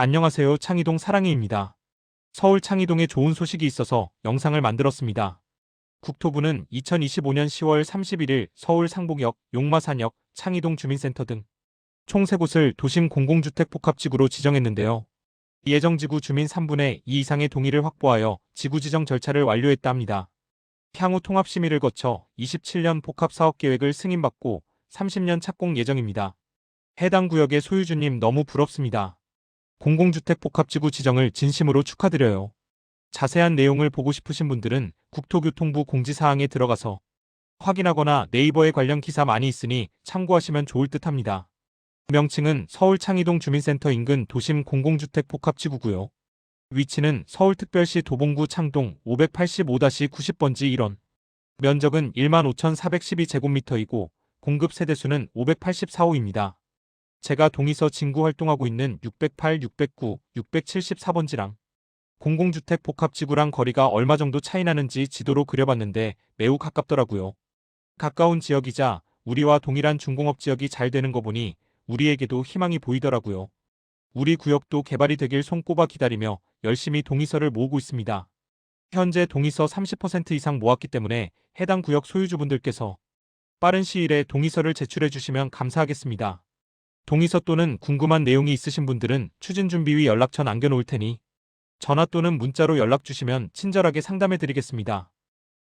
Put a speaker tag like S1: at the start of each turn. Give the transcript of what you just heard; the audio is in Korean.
S1: 안녕하세요. 창이동 사랑이입니다. 서울 창이동에 좋은 소식이 있어서 영상을 만들었습니다. 국토부는 2025년 10월 31일 서울 상복역, 용마산역, 창이동 주민센터 등 총 3곳을 도심 공공주택 복합지구로 지정했는데요. 예정 지구 주민 3분의 2 이상의 동의를 확보하여 지구 지정 절차를 완료했다 합니다. 향후 통합심의를 거쳐 27년 복합사업계획을 승인받고 30년 착공 예정입니다. 해당 구역의 소유주님 너무 부럽습니다. 공공주택 복합지구 지정을 진심으로 축하드려요. 자세한 내용을 보고 싶으신 분들은 국토교통부 공지사항에 들어가서 확인하거나 네이버에 관련 기사 많이 있으니 참고하시면 좋을 듯 합니다. 명칭은 서울 창이동 주민센터 인근 도심 공공주택 복합지구고요. 위치는 서울특별시 도봉구 창동 585-90번지 1원. 면적은 15,412제곱미터이고 공급 세대수는 584호입니다. 제가 동의서 진구 활동하고 있는 608, 609, 674번지랑 공공주택 복합지구랑 거리가 얼마 정도 차이 나는지 지도로 그려봤는데 매우 가깝더라고요. 가까운 지역이자 우리와 동일한 중공업 지역이 잘 되는 거 보니 우리에게도 희망이 보이더라고요. 우리 구역도 개발이 되길 손꼽아 기다리며 열심히 동의서를 모으고 있습니다. 현재 동의서 30% 이상 모았기 때문에 해당 구역 소유주분들께서 빠른 시일에 동의서를 제출해 주시면 감사하겠습니다. 동의서 또는 궁금한 내용이 있으신 분들은 추진준비위 연락처 남겨놓을 테니 전화 또는 문자로 연락 주시면 친절하게 상담해 드리겠습니다.